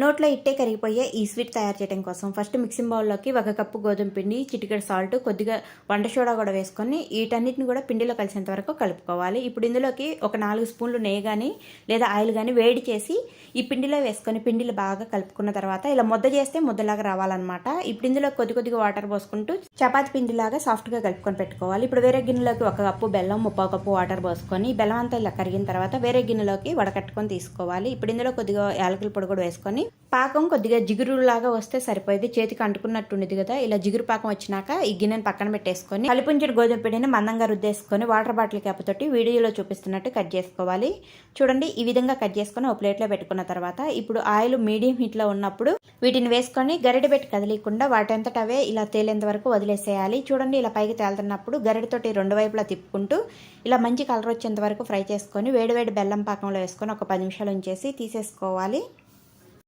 నోట్లో ఇట్టే కరిగిపోయే ఈ స్వీట్ తయారు చేయడం కోసం ఫస్ట్ మిక్సింగ్ బౌల్లోకి ఒక కప్పు గోధుమ పిండి చిటికెడు సాల్ట్ కొద్దిగా వంట సోడా కూడా వేసుకొని వీటన్నిటిని కూడా పిండిలో కలిసేంత వరకు కలుపుకోవాలి. ఇప్పుడు ఇందులోకి ఒక నాలుగు స్పూన్లు నెయ్యి కానీ లేదా ఆయిల్ కానీ వేడి చేసి ఈ పిండిలో వేసుకొని పిండిలో బాగా కలుపుకున్న తర్వాత ఇలా ముద్ద చేస్తే ముద్దలాగా రావాలన్నమాట. ఇప్పుడు ఇందులో కొద్ది కొద్దిగా వాటర్ పోసుకుంటూ చపాతి పిండిలాగా సాఫ్ట్గా కలుపుకొని పెట్టుకోవాలి. ఇప్పుడు వేరే గిన్నెలోకి ఒక కప్పు బెల్లం ముప్పో కప్పు వాటర్ పోసుకొని బెల్లం అంతా ఇలా కరిగిన తర్వాత వేరే గిన్నెలోకి వడకట్టుకొని తీసుకోవాలి. ఇప్పుడు ఇందులో కొద్దిగా యాలకుల పొడి కూడా వేసుకొని పాకం కొద్దిగా జిగురులాగా వస్తే సరిపోయేది. చేతికి అంటుకున్నట్టుండేది కదా. ఇలా జిగురు పాకం వచ్చినాక ఈ గిన్నెను పక్కన పెట్టేసుకొని కలిపుంచిన గోధుమ పిండిని మందంగా రుద్దేసుకొని వాటర్ బాటిల్ క్యాప్ వీడియోలో చూపిస్తున్నట్టు కట్ చేసుకోవాలి. చూడండి ఈ విధంగా కట్ చేసుకొని ఒక ప్లేట్లో పెట్టుకున్న తర్వాత ఇప్పుడు ఆయిల్ మీడియం హీట్లో ఉన్నప్పుడు వీటిని వేసుకొని గరిటె పెట్టి కదిలీకుండా వాటంతట అవే ఇలా తేలేంత వరకు వదిలేసేయాలి. చూడండి ఇలా పైకి తేలుతున్నప్పుడు గరిటెతోటి రెండు వైపులా తిప్పుకుంటూ ఇలా మంచి కలర్ వచ్చేంత వరకు ఫ్రై చేసుకొని వేడివేడి బెల్లం పాకంలో వేసుకొని ఒక పది నిమిషాలు ఉంచేసి తీసేసుకోవాలి.